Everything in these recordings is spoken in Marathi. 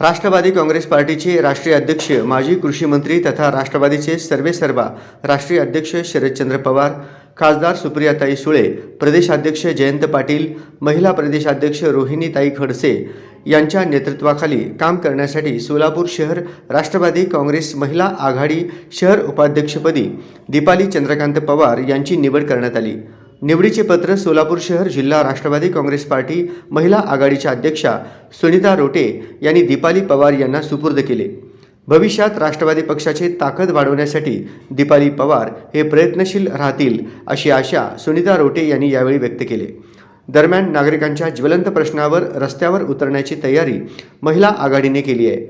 राष्ट्रवादी काँग्रेस पार्टीचे राष्ट्रीय अध्यक्ष माजी कृषी मंत्री तथा राष्ट्रवादीचे सर्वेसर्वा राष्ट्रीय अध्यक्ष शरदचंद्र पवार खासदार सुप्रियाताई सुळे प्रदेशाध्यक्ष जयंत पाटील महिला प्रदेशाध्यक्ष रोहिणीताई खडसे यांच्या नेतृत्वाखाली काम करण्यासाठी सोलापूर शहर राष्ट्रवादी काँग्रेस महिला आघाडी शहर उपाध्यक्षपदी दीपाली चंद्रकांत पवार यांची निवड करण्यात आली. निवडीचे पत्र सोलापूर शहर जिल्हा राष्ट्रवादी काँग्रेस पार्टी महिला आघाडीच्या अध्यक्षा सुनीता रोटे यांनी दीपाली पवार यांना सुपूर्द केले. भविष्यात राष्ट्रवादी पक्षाची ताकद वाढवण्यासाठी दीपाली पवार हे प्रयत्नशील राहतील अशी आशा सुनीता रोटे यांनी यावेळी व्यक्त केली. दरम्यान नागरिकांच्या ज्वलंत प्रश्नावर रस्त्यावर उतरण्याची तयारी महिला आघाडीने केली आहे.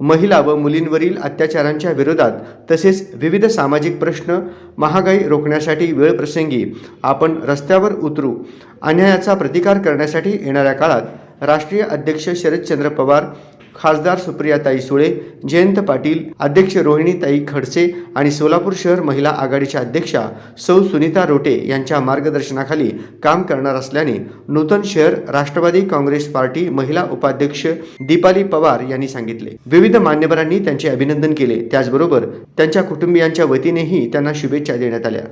महिला व मुलींवरील अत्याचारांच्या विरोधात तसेच विविध सामाजिक प्रश्न महागाई रोखण्यासाठी वेळप्रसंगी आपण रस्त्यावर उतरू अन्यायाचा प्रतिकार करण्यासाठी येणाऱ्या काळात राष्ट्रीय अध्यक्ष शरदचंद्र पवार खासदार सुप्रियाताई सुळे जयंत पाटील अध्यक्ष रोहिणीताई खडसे आणि सोलापूर शहर महिला आघाडीच्या अध्यक्षा सौ सुनीता रोटे यांच्या मार्गदर्शनाखाली काम करणार असल्याने नूतन शहर राष्ट्रवादी काँग्रेस पार्टी महिला उपाध्यक्ष दीपाली पवार यांनी सांगितले. विविध मान्यवरांनी त्यांचे अभिनंदन केले. त्याचबरोबर त्यांच्या कुटुंबियांच्या वतीनेही त्यांना शुभेच्छा देण्यात आल्या.